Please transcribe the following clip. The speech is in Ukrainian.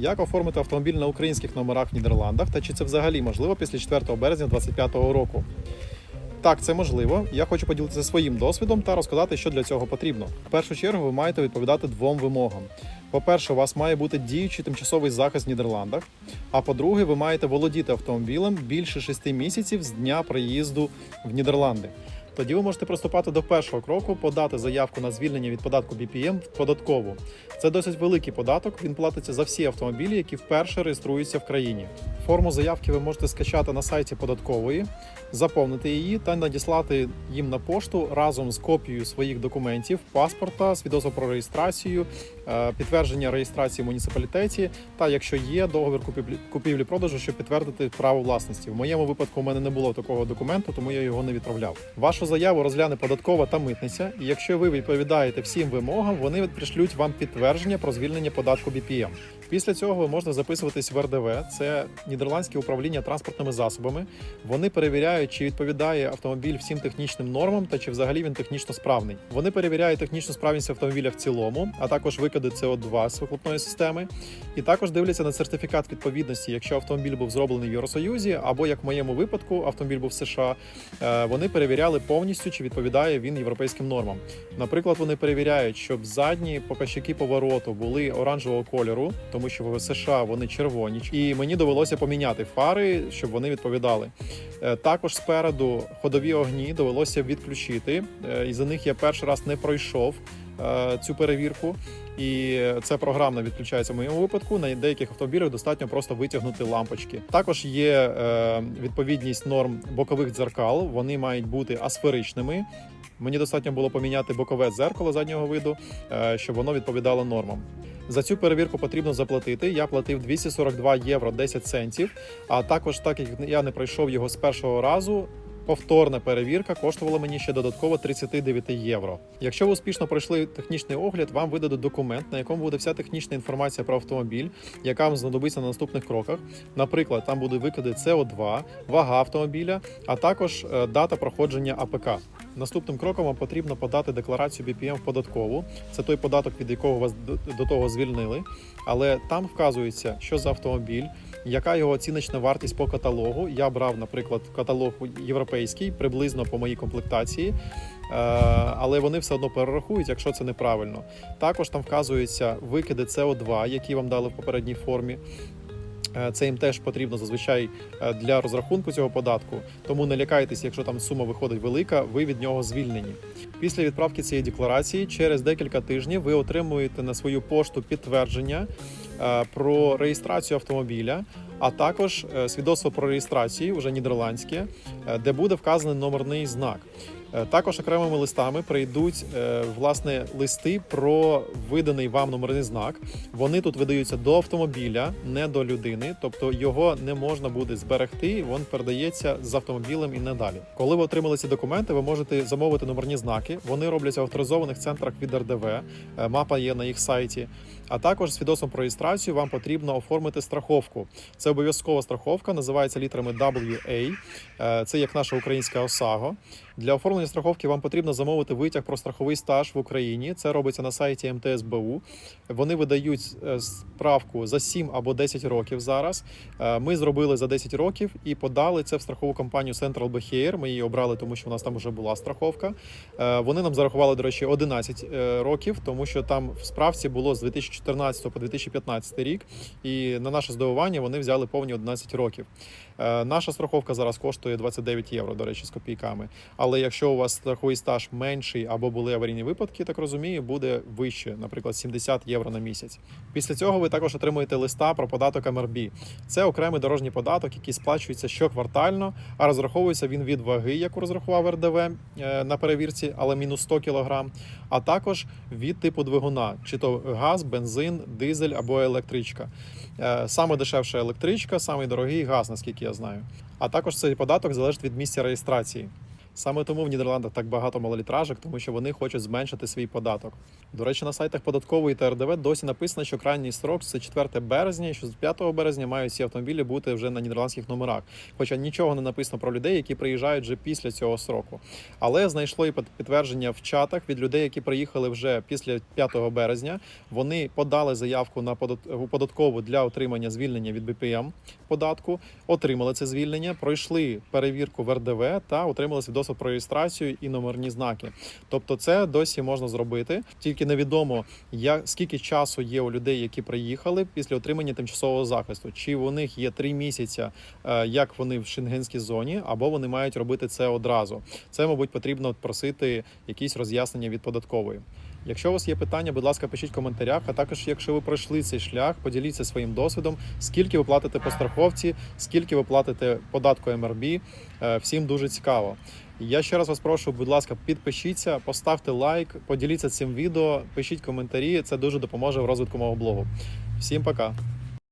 Як оформити автомобіль на українських номерах в Нідерландах та чи це взагалі можливо після 4 березня 2025 року? Так, це можливо. Я хочу поділитися своїм досвідом та розказати, що для цього потрібно. В першу чергу ви маєте відповідати двом вимогам. По-перше, у вас має бути діючий тимчасовий захист в Нідерландах. А по-друге, ви маєте володіти автомобілем більше 6 місяців з дня приїзду в Нідерланди. Тоді ви можете приступати до першого кроку, подати заявку на звільнення від податку BPM в податкову. Це досить великий податок. Він платиться за всі автомобілі, які вперше реєструються в країні. Форму заявки ви можете скачати на сайті податкової, заповнити її та надіслати їм на пошту разом з копією своїх документів, паспорта, свідоцтва про реєстрацію, підтвердження реєстрації в муніципалітеті та якщо є договір купівлі- купівлі-продажу, щоб підтвердити право власності. В моєму випадку у мене не було такого документу, тому я його не відправляв. Вашу заяву розгляне податкова та митниця. І якщо ви відповідаєте всім вимогам, вони пришлють вам підтвердження про звільнення податку BPM. Після цього можете записуватись в РДВ. Це нідерландське управління транспортними засобами. Вони перевіряють, чи відповідає автомобіль всім технічним нормам та чи взагалі він технічно справний. Вони перевіряють технічну справність автомобіля в цілому, а також викиди СО2 з вихлопної системи. І також дивляться на сертифікат відповідності, якщо автомобіль був зроблений в Євросоюзі, або як в моєму випадку, автомобіль був в США. е, Вони перевіряли повністю, чи відповідає він європейським нормам. Наприклад, вони перевіряють, щоб задні показчики повороту були оранжевого кольору, тому що в США вони червоні, і мені довелося поміняти фари, щоб вони відповідали. Е, Також спереду ходові огні довелося відключити, е, і за них я перший раз не пройшов цю перевірку. І це програмно відключається в моєму випадку. На деяких автомобілях достатньо просто витягнути лампочки. Також є е, відповідність норм бокових дзеркал. Вони мають бути асферичними. Мені достатньо було поміняти бокове дзеркало заднього виду, е, щоб воно відповідало нормам. За цю перевірку потрібно заплатити. Я платив 242 євро 10 центів. А також, так як я не пройшов його з першого разу. Повторна перевірка коштувала мені ще додатково 39 євро. Якщо ви успішно пройшли технічний огляд, вам видадуть документ, на якому буде вся технічна інформація про автомобіль, яка вам знадобиться на наступних кроках. Наприклад, там буде викиди СО2, вага автомобіля, а також е, дата проходження АПК. Наступним кроком вам потрібно подати декларацію BPM в податкову. Це той податок, від якого вас до того звільнили. Але там вказується, що за автомобіль, яка його оціночна вартість по каталогу. Я брав, наприклад, каталог європейський, приблизно по моїй комплектації. Е, Але вони все одно перерахують, якщо це неправильно. Також там вказуються викиди СО2, які вам дали в попередній формі. Е, Це їм теж потрібно зазвичай е, для розрахунку цього податку. Тому не лякайтеся, якщо там сума виходить велика, ви від нього звільнені. Після відправки цієї декларації через декілька тижнів ви отримуєте на свою пошту підтвердження е, про реєстрацію автомобіля, а також свідоцтво про реєстрацію, вже нідерландське, де буде вказаний номерний знак. Е, Також окремими листами прийдуть е, власне листи про виданий вам номерний знак. Вони тут видаються до автомобіля, не до людини, тобто його не можна буде зберегти. Він передається з автомобілем і не далі. Коли ви отримали ці документи, ви можете замовити номерні знаки. Вони робляться в авторизованих центрах від РДВ. Е, Мапа є на їх сайті. А також свідоцтвом про реєстрацію вам потрібно оформити страховку. Це обов'язкова страховка, називається літерами WA. Це як наша українська ОСАГО. Для оформлення страховки вам потрібно замовити витяг про страховий стаж в Україні. Це робиться на сайті МТСБУ. Вони видають е, справку за 7 або 10 років зараз. Е, Ми зробили за 10 років і подали це в страхову компанію Central BHR. Ми її обрали, тому що у нас там вже була страховка. Е, Вони нам зарахували, до речі, 11 е, років, тому що там в справці було з 2014 по 2015 рік. І на наше здивування вони взяли повні 11 років. Наша страховка зараз коштує 29 євро, до речі, з копійками. Але якщо у вас страховий стаж менший або були аварійні випадки, так розумію, буде вище, наприклад, 70 євро на місяць. Після цього ви також отримуєте листа про податок МРБ. Це окремий дорожній податок, який сплачується щоквартально, а розраховується він від ваги, яку розрахував РДВ е, на перевірці, але мінус 100 кг, а також від типу двигуна, чи то газ, бензин, дизель або електричка. Е, Саме дешевша електричка, самий дорогий газ, наскільки я знаю. А також цей податок залежить від місця реєстрації. Саме тому в Нідерландах так багато малолітражок, тому що вони хочуть зменшити свій податок. До речі, на сайтах податкової та РДВ досі написано, що крайній строк це 4 березня, і що з 5 березня мають ці автомобілі бути вже на нідерландських номерах. Хоча нічого не написано про людей, які приїжджають вже після цього сроку. Але знайшло і під- підтвердження в чатах від людей, які приїхали вже після 5 березня. Вони подали заявку на податкову для отримання звільнення від БПМ податку, отримали це звільнення, пройшли перевірку в РДВ та отримали свідоцтво про реєстрацію і номерні знаки. Тобто, це досі можна зробити. Тільки невідомо, як скільки часу є у людей, які приїхали після отримання тимчасового захисту. Чи у них є три місяці, е, як вони в шенгенській зоні, або вони мають робити це одразу. Це, мабуть, потрібно просити якісь роз'яснення від податкової. Якщо у вас є питання, будь ласка, пишіть в коментарях. А також, якщо ви пройшли цей шлях, поділіться своїм досвідом, скільки ви платите по страховці, скільки ви платите податку МРБ. Е, Всім дуже цікаво. Я ще раз вас прошу, будь ласка, підпишіться, поставте лайк, поділіться цим відео, пишіть коментарі. Це дуже допоможе в розвитку мого блогу. Всім пока.